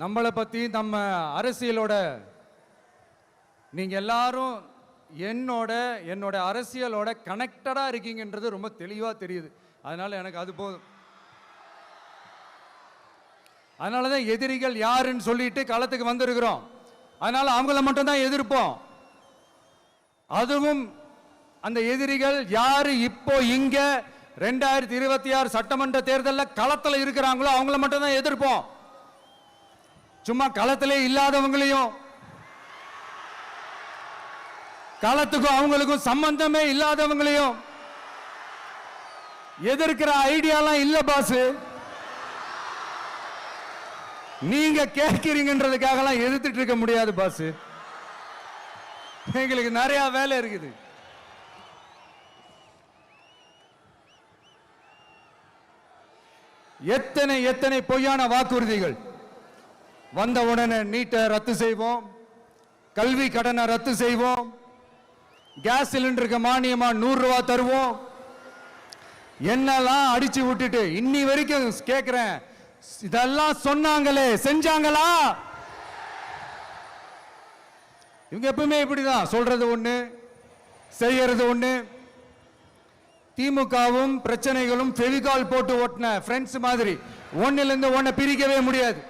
நம்மளை பற்றி நம்ம அரசியலோட நீங்கள் எல்லாரும் என்னோட என்னோட அரசியலோட கனெக்டடாக இருக்கீங்கன்றது ரொம்ப தெளிவாக தெரியுது. அதனால் எனக்கு அது போதும். அதனால தான் எதிரிகள் யாருன்னு சொல்லிட்டு களத்துக்கு வந்திருக்கிறோம். அதனால் அவங்கள மட்டும்தான் எதிர்ப்போம். அதுவும் அந்த எதிரிகள் யார் இப்போ இங்கே ரெண்டாயிரத்தி இருபத்தி ஆறு சட்டமன்ற தேர்தலில் களத்தில் இருக்கிறாங்களோ அவங்கள மட்டும்தான் எதிர்ப்போம். சும்மா களத்திலே இல்லாதவங்களையும் களத்துக்கும் அவங்களுக்கும் சம்பந்தமே இல்லாதவங்களையும் எதிர்க்கிற ஐடியாலாம் இல்ல பாஸ் நீங்க கேட்கிறீங்கன்றதுக்காகலாம் எதிர்த்துட்டு இருக்க முடியாது பாஸ் எங்களுக்கு நிறைய வேலை இருக்குது. எத்தனை எத்தனை பொய்யான வாக்குறுதிகள்? வந்த உடனே நீட்டை ரத்து செய்வோம். கல்வி கடனை ரத்து செய்வோம். கேஸ் சிலிண்டருக்கு மானியமாக நூறுரூவா தருவோம். என்னெல்லாம் அடிச்சு விட்டுட்டு இன்னி வரைக்கும் கேட்குறேன் இதெல்லாம் சொன்னாங்களே செஞ்சாங்களா? இவங்க எப்பவுமே இப்படிதான் சொல்றது ஒண்ணு செய்யறது ஒண்ணு. திமுகவும் பிரச்சனைகளும் ஃபெவிகால் போட்டு ஓட்டின ஃப்ரெண்ட்ஸ் மாதிரி ஒன்னிலிருந்து ஒன்னை பிரிக்கவே முடியாது.